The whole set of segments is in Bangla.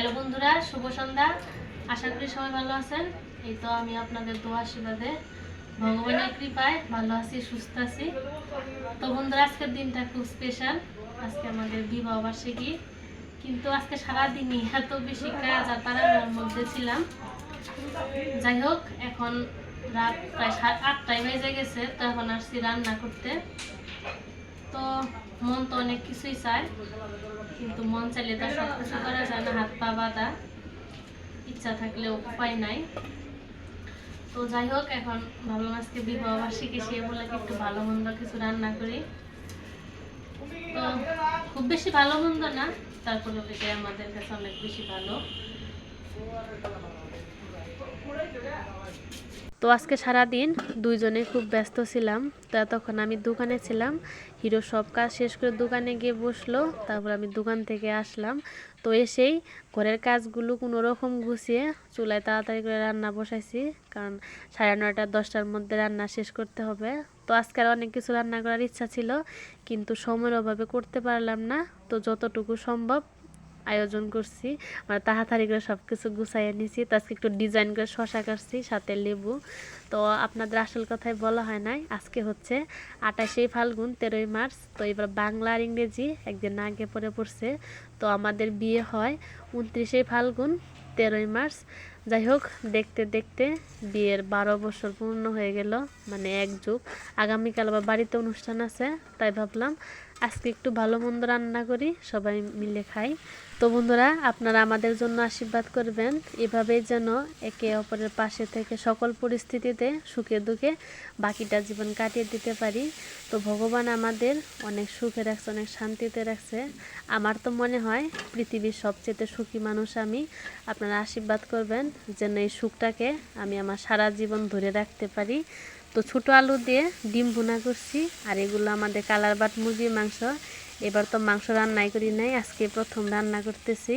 হ্যালো বন্ধুরা, শুভ সন্ধ্যা। আশা করি সবাই ভালো আছেন। এই তো আমি আপনাদের দোয়া আশীর্বাদে ভগবানের কৃপায় ভালো আছি, সুস্থ আছি। তো বন্ধুরা, আজকের দিনটা খুব স্পেশাল আজকে আমাদের বিবাহ বার্ষিকী কিন্তু আজকে সারাদিনই এত বেশি কাজ আর তাড়াহুড়োর মধ্যে ছিলাম। যাই হোক, এখন রাত প্রায় আটটায় বেজে গেছে, তো এখন আসছি রান্না করতে। তো মন তো অনেক কিছুই চায়, কিন্তু মন চাইলে তার সব কিছু করা যায় না, হাত পা বাঁধা, ইচ্ছা থাকলেও উপায় নাই। তো যাই হোক, এখন ভাবলাম আজকে বিবাহ বার্ষিকী, সে বলে একটু ভালো মন্দ কিছু রান্না করি। তো খুব বেশি ভালো মন্দ না, তারপরে আমাদের কাছে অনেক বেশি ভালো। তো আজকে সারা দিন দুইজনে খুব ব্যস্ত ছিলাম। তো তখন আমি দোকানে ছিলাম। হিরো সব কাজ শেষ করে দোকানে গিয়ে বসল। তারপর আমি দোকান থেকে আসলাম। তো এসেই ঘরের কাজগুলো কোনো রকম গুছিয়ে চুলায় তাড়াতাড়ি করে রান্না বসাইছি। কারণ সাড়ে নয়টা, দশটার মধ্যে রান্না শেষ করতে হবে। তো আজকে আর অনেক কিছু রান্না করার ইচ্ছা ছিল, কিন্তু সময়ের অভাবে করতে পারলাম না। তো যতটুকু সম্ভব আয়োজন করছি। মানে তাড়াতাড়ি করে সব কিছু গুছাইয়া নিছি। তো আজকে একটু ডিজাইন করে শশা কাটছি, সাথে লেবু। তো আপনাদের আসল কথাই বলা হয় নাই, আজকে হচ্ছে আঠাশে ফাল্গুন, তেরোই মার্চ। তো এবার বাংলা আর ইংরেজি একদিন আগে পরে পড়ছে। তো আমাদের বিয়ে হয় উনত্রিশে ফাল্গুন, তেরোই মার্চ। যাই হোক দেখতে দেখতে বিয়ের বারো বছর পূর্ণ হয়ে গেল মানে এক যুগ। আগামীকাল আবার বাড়িতে অনুষ্ঠান আছে, তাই ভাবলাম আজকে একটু ভালো মন্দ রান্না করি, সবাই মিলে খাই। তো বন্ধুরা, আপনারা আমাদের জন্য আশীর্বাদ করবেন, এভাবেই যেন একে অপরের পাশে থেকে সকল পরিস্থিতিতে সুখে দুঃখে বাকিটা জীবন কাটিয়ে দিতে পারি। তো ভগবান আমাদের অনেক সুখে রাখছে, অনেক শান্তিতে রাখছে। আমার তো মনে হয় পৃথিবীর সবচেয়ে সুখী মানুষ আমি। আপনারা আশীর্বাদ করবেন। যেন এই সুখটাকে আমি আমার সারা জীবন ধরে রাখতে পারি। তো ছোট আলু দিয়ে ডিম ভুনা করছি, আর এগুলো আমাদের কালার বাট মুরগির মাংস। এবার তো মাংস রান্নাই করি নাই, আজকে প্রথম রান্না করতেছি।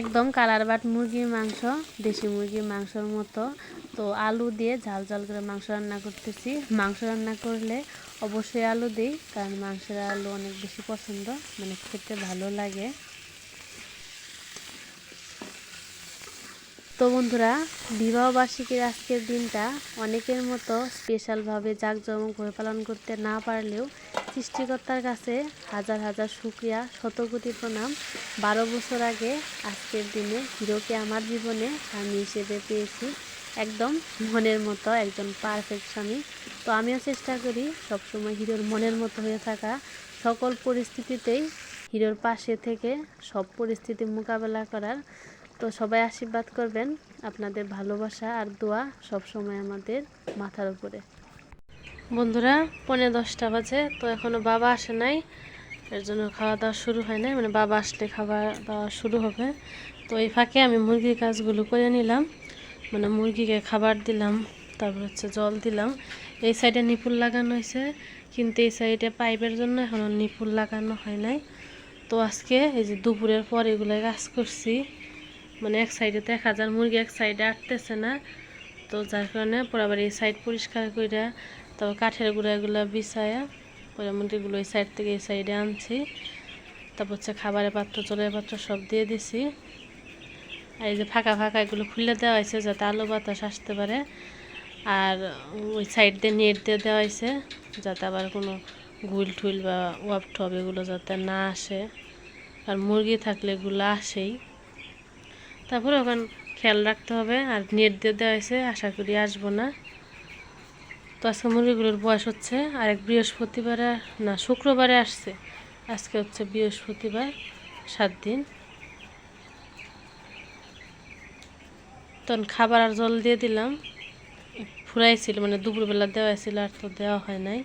একদম কালার বাট মুরগির মাংস, দেশি মুরগির মাংসর মতো। তো আলু দিয়ে ঝাল ঝাল করে মাংস রান্না করতেছি। মাংস রান্না করলে অবশ্যই আলু দিই, কারণ মাংসের আলু অনেক বেশি পছন্দ মানে খেতে ভালো লাগে। তো বন্ধুরা বিবাহ বার্ষিকীর আজকের দিনটা অনেকের মতো স্পেশালভাবে জাঁকজমক করে পালন করতে না পারলেও সৃষ্টিকর্তার কাছে হাজার হাজার শুক্রিয়া, শতকোটি প্রণাম। বারো বছর আগে আজকের দিনে হিরোকে আমার জীবনে স্বামী হিসেবে পেয়েছি। একদম মনের মতো একজন পারফেক্ট স্বামী। তো আমিও চেষ্টা করি সবসময় হিরোর মনের মতো হয়ে থাকা। সকল পরিস্থিতিতেই হিরোর পাশে থেকে সব পরিস্থিতি মোকাবেলা করার। তো সবাই আশীর্বাদ করবেন। আপনাদের ভালোবাসা আর দোয়া সব সময় আমাদের মাথার উপরে। বন্ধুরা পনেরো দশটা বাজে, তো এখনও বাবা আসে নাই। এর জন্য খাওয়া দাওয়া শুরু হয় নাই। মানে বাবা আসলে খাওয়া দাওয়া শুরু হবে। তো এই ফাঁকে আমি মুরগির কাজগুলো করে নিলাম। মানে মুরগিকে খাবার দিলাম, তারপর হচ্ছে জল দিলাম। এই সাইডে নিপুল লাগানো হয়েছে, কিন্তু এই সাইডে পাইপের জন্য এখনও নিপুল লাগানো হয় নাই। তো আজকে এই যে দুপুরের পর এগুলো কাজ করছি। মানে এক সাইডে দেখা যায় মুরগি এক সাইডে আটতেছে না। তো যার কারণে পরে এই সাইড পরিষ্কার করে তারপর কাঠের গুঁড়াগুলো বিছায়া পরে মুরগিগুলো এই সাইড থেকে এই সাইডে আনছি। তারপর হচ্ছে খাবারের পাত্র, জলের পাত্র সব দিয়ে দিছি। আর এই যে ফাঁকা ফাঁকা এগুলো খুলে দেওয়া হয়েছে যাতে আলো বাতাস আসতে পারে। আর ওই সাইড দিয়ে নেট দিয়ে দেওয়া হয়েছে যাতে আবার কোনো গুল টুল বা ওয়াপ টপ এগুলো যাতে না আসে। আর মুরগি থাকলে এগুলো আসেই। তারপরে ওখানে খেয়াল রাখতে হবে আর নেট দিয়ে দেওয়া হয়েছে, আশা করি আসব না। তো আজকে মুরগিগুলোর বয়স হচ্ছে, আর এক বৃহস্পতিবারে, না, শুক্রবারে আসছে। আজকে হচ্ছে বৃহস্পতিবার, সাত দিন। তখন খাবার আর জল দিয়ে দিলাম। ফুরাইছিল মানে দুপুরবেলা দেওয়া ছিল আর তো দেওয়া হয় নাই।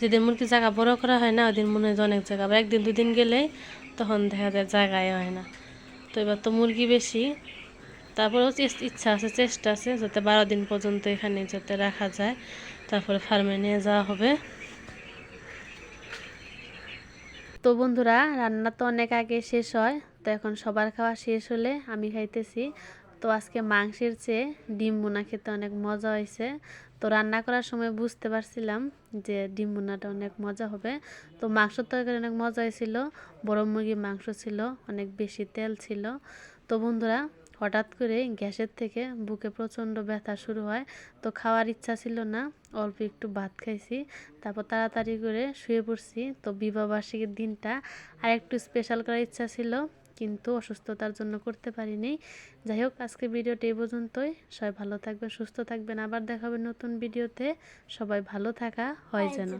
যেদিন মুরগি জায়গা বড় করা হয় না ওদিন মনে হয় অনেক জায়গা, আবার একদিন দুদিন গেলেই তখন দেখা যায় জায়গায় হয় না। তো এবার তো মুরগি বেশি। তারপরেও ইচ্ছা আছে, চেষ্টা আছে, যাতে বারো দিন পর্যন্ত এখানে যাতে রাখা যায়। তারপরে ফার্মে নিয়ে যাওয়া হবে। তো বন্ধুরা, রান্না তো অনেক আগে শেষ হয়, তো এখন সবার খাওয়া শেষ হলে আমি খাইতেছি। তো আজকে মাংসের চেয়ে ডিম বোনা খেতে অনেক মজা হয়েছে। তো রান্না করার সময় বুঝতে পারছিলাম যে ডিম বোনাটা অনেক মজা হবে। তো মাংসের তরকারি অনেক মজা হয়েছিল, বড় মুরগির মাংস ছিল, অনেক বেশি তেল ছিল। তো বন্ধুরা, হঠাৎ করে গ্যাসের থেকে বুকে প্রচণ্ড ব্যথা শুরু হয়। তো খাওয়ার ইচ্ছা ছিল না, অল্প একটু ভাত খাইছি, তারপর তাড়াতাড়ি করে শুয়ে পড়ছি। তো বিবাহবার্ষিকীর দিনটা আর একটু স্পেশাল করার ইচ্ছা ছিল। কিন্তু অসুস্থতার জন্য করতে পারিনি। যাই হোক আজকে ভিডিওটি এই পর্যন্তই। সবাই ভালো থাকবেন সুস্থ থাকবেন। আবার দেখাবে নতুন ভিডিওতে। সবাই ভালো থাকা হয় যেন।